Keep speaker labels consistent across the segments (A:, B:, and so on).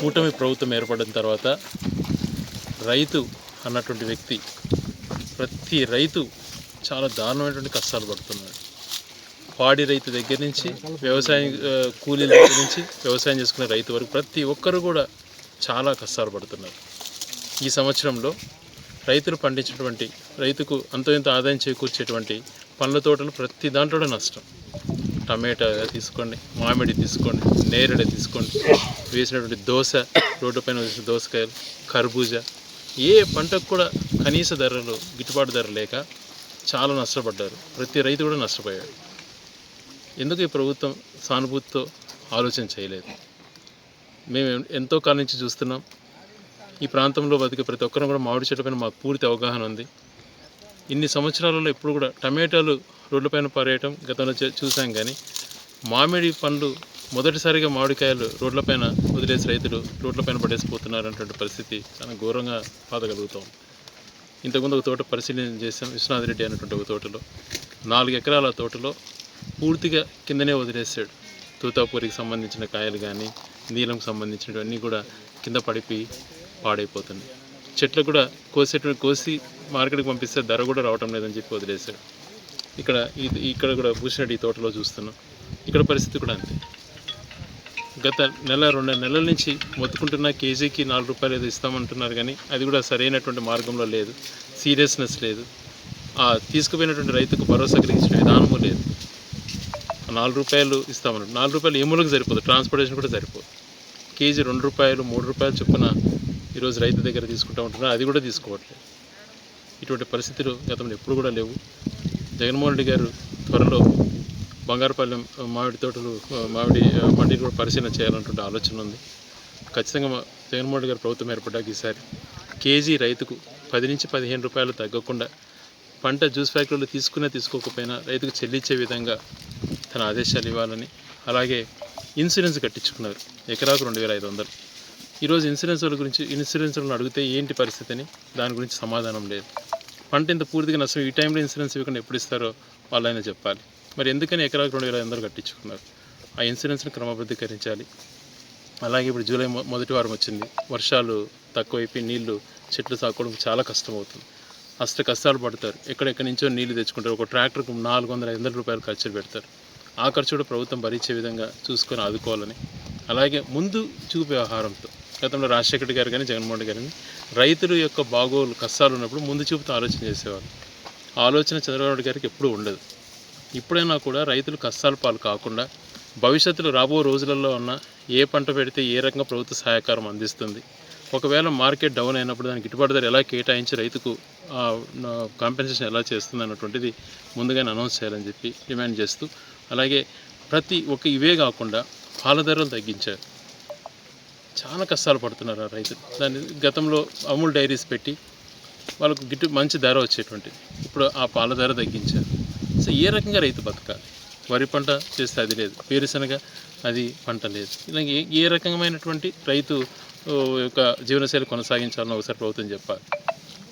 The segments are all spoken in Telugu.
A: కూటమి ప్రభుత్వం ఏర్పడిన తర్వాత రైతు అన్నటువంటి వ్యక్తి ప్రతి రైతు చాలా దారుణమైనటువంటి కష్టాలు పడుతున్నాడు. పాడి రైతు దగ్గర నుంచి వ్యవసాయం కూలీల దగ్గర నుంచి వ్యవసాయం చేసుకునే రైతు వరకు ప్రతి ఒక్కరు కూడా చాలా కష్టాలు పడుతున్నారు. ఈ సంవత్సరంలో రైతులు పండించినటువంటి రైతుకు అంత ఇంత ఆదాయం చేకూర్చేటువంటి పండ్ల తోటలు ప్రతి దాంట్లో నష్టం. టమాటా తీసుకోండి మామిడి తీసుకోండి నేరేడు తీసుకోండి వేసినటువంటి దోశ రోడ్డు పైన వేసిన దోసకాయలు కర్బూజా ఏ పంటకు కూడా కనీస ధరలు గిట్టుబాటు ధర లేక చాలా నష్టపడ్డారు. ప్రతి రైతు కూడా నష్టపోయాడు. ఎందుకు ఈ ప్రభుత్వం సానుభూతితో ఆలోచన చేయలేదు? మేము ఎంతో కాలం నుంచి చూస్తున్నాం. ఈ ప్రాంతంలో బతికే ప్రతి ఒక్కరం కూడా మామిడి చెట్ల పైన మాకు పూర్తి అవగాహన ఉంది. ఇన్ని సంవత్సరాలలో ఎప్పుడు కూడా టమాటాలు రోడ్లపైన పారేయటం గతంలో చూసాం కానీ మామిడి పండ్లు మొదటిసారిగా మామిడికాయలు రోడ్లపైన వదిలేసి రైతులు రోడ్లపైన పడేసిపోతున్నారు అనేటువంటి పరిస్థితి చాలా ఘోరంగా బాధగలుగుతాం ఇంతకుముందు ఒక తోట పరిశీలన చేసాం విశ్వనాథ్ రెడ్డి అనేటువంటి ఒక తోటలో. నాలుగు ఎకరాల తోటలో పూర్తిగా కిందనే వదిలేసాడు తూతాపూరికి సంబంధించిన కాయలు కానీ నీలంకి సంబంధించినవన్నీ కూడా కింద పడిపోయి పాడైపోతున్నాయి. చెట్లు కూడా కోసేటువంటి కోసి మార్కెట్కి పంపిస్తే ధర కూడా రావటం లేదని చెప్పి వదిలేశాడు ఇక్కడ ఇది ఇక్కడ కూడా భూషణరెడ్డి ఈ తోటలో చూస్తున్నాం. ఇక్కడ పరిస్థితి కూడా అంతే. గత నెల రెండు నెలల నుంచి మొత్తుకుంటున్న కేజీకి నాలుగు రూపాయలు ఏదో ఇస్తామంటున్నారు కానీ అది కూడా సరైనటువంటి మార్గంలో లేదు. సీరియస్నెస్ లేదు. ఆ తీసుకుపోయినటువంటి రైతుకు భరోసా కలిగించిన విధానము లేదు. నాలుగు రూపాయలు ఇస్తామన్నారు నాలుగు రూపాయలు ఏములకు సరిపోదు? ట్రాన్స్పోర్టేషన్ కూడా సరిపోదు. కేజీ రెండు రూపాయలు మూడు రూపాయలు చొప్పున ఈరోజు రైతు దగ్గర తీసుకుంటూ ఉంటున్నారు అది కూడా తీసుకోవట్లేదు. ఇటువంటి పరిస్థితులు గతంలో ఎప్పుడు కూడా లేవు. జగన్మోహన్ రెడ్డి గారు త్వరలో బంగారుపాలెం మామిడి తోటలు మామిడి మండీలు కూడా పరిశీలన చేయాలన్నటువంటి ఆలోచన ఉంది. ఖచ్చితంగా మా జగన్మోహన్ రెడ్డి గారు ప్రభుత్వం ఏర్పడ్డాక ఈసారి కేజీ రైతుకు పది నుంచి పదిహేను రూపాయలు తగ్గకుండా పంట జ్యూస్ ఫ్యాక్టరీలో తీసుకునే తీసుకోకపోయినా రైతుకు చెల్లించే విధంగా తన ఆదేశాలు ఇవ్వాలని అలాగే ఇన్సూరెన్స్ కట్టించుకున్నారు. ఎకరాకు రెండు వేల ఐదు వందలు. ఈరోజు ఇన్సూరెన్స్ వాళ్ళ గురించి ఇన్సూరెన్స్ వాళ్ళని అడిగితే ఏంటి పరిస్థితి అని దాని గురించి సమాధానం లేదు. పంట ఇంత పూర్తిగా నష్టం ఈ టైంలో ఇన్సూరెన్స్ ఇవ్వకుండా ఎప్పుడు ఇస్తారో వాళ్ళైనా చెప్పాలి. మరి ఎందుకని ఎకరాకు రెండు వేల ఐదు కట్టించుకున్నారు? ఆ ఇన్సూరెన్స్ని క్రమబద్ధీకరించాలి. అలాగే ఇప్పుడు జూలై మొ- మొదటి వారం వచ్చింది. వర్షాలు తక్కువైపోయి నీళ్ళు చెట్లు సాకోవడం చాలా కష్టమవుతుంది. అష్ట కష్టాలు పడతారు. ఎక్కడెక్కడి నుంచో నీళ్ళు తెచ్చుకుంటారు. ఒక ట్రాక్టర్కు నాలుగు వందల ఐదు వందల రూపాయలు ఖర్చులు పెడతారు. ఆ ఖర్చు కూడా ప్రభుత్వం భరించే విధంగా చూసుకొని ఆదుకోవాలని. అలాగే ముందు చూపే ఆహారంతో గతంలో రాజశేఖర్ గారు కానీ జగన్మోహన్ రెడ్డి గారు రైతుల యొక్క బాగోలు కష్టాలు ఉన్నప్పుడు ముందు చూపుతూ ఆలోచన చేసేవారు ఆలోచన చంద్రబాబు నాయుడు గారికి ఎప్పుడూ ఉండదు. ఇప్పుడైనా కూడా రైతులు కష్టాల పాలు కాకుండా భవిష్యత్తులో రాబో రోజులలో ఉన్న ఏ పంట పెడితే ఏ రకంగా ప్రభుత్వ సహాయకారం అందిస్తుంది? ఒకవేళ మార్కెట్ డౌన్ అయినప్పుడు దానికి గిట్టుబాటు ధర ఎలా కేటాయించి రైతుకు కాంపెన్సేషన్ ఎలా చేస్తుంది అన్నటువంటిది ముందుగానే అనౌన్స్ చేయాలని చెప్పి డిమాండ్ చేస్తూ అలాగే ప్రతి ఒక్క ఇవే కాకుండా పాల ధరలు తగ్గించారు. చాలా కష్టాలు పడుతున్నారు ఆ రైతులు దాని గతంలో అమూల్ డైరీస్ పెట్టి వాళ్ళకు గిట్టు మంచి ధర వచ్చేటువంటిది. ఇప్పుడు ఆ పాల ధర తగ్గించారు. సో ఏ రకంగా రైతు బతకాలి? వరి పంట చేస్తే అది లేదు. వేరుశనగ అది పంట లేదు. ఇలా ఏ ఏ రకమైనటువంటి రైతు యొక్క జీవనశైలి కొనసాగించాలని ఒకసారి ప్రభుత్వం చెప్పాలి.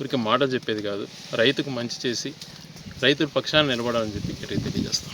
A: ఊరికి మాట చెప్పేది కాదు. రైతుకు మంచి చేసి రైతుల పక్షాన్ని నిలబడాలని చెప్పి ఇక్కడ తెలియజేస్తాం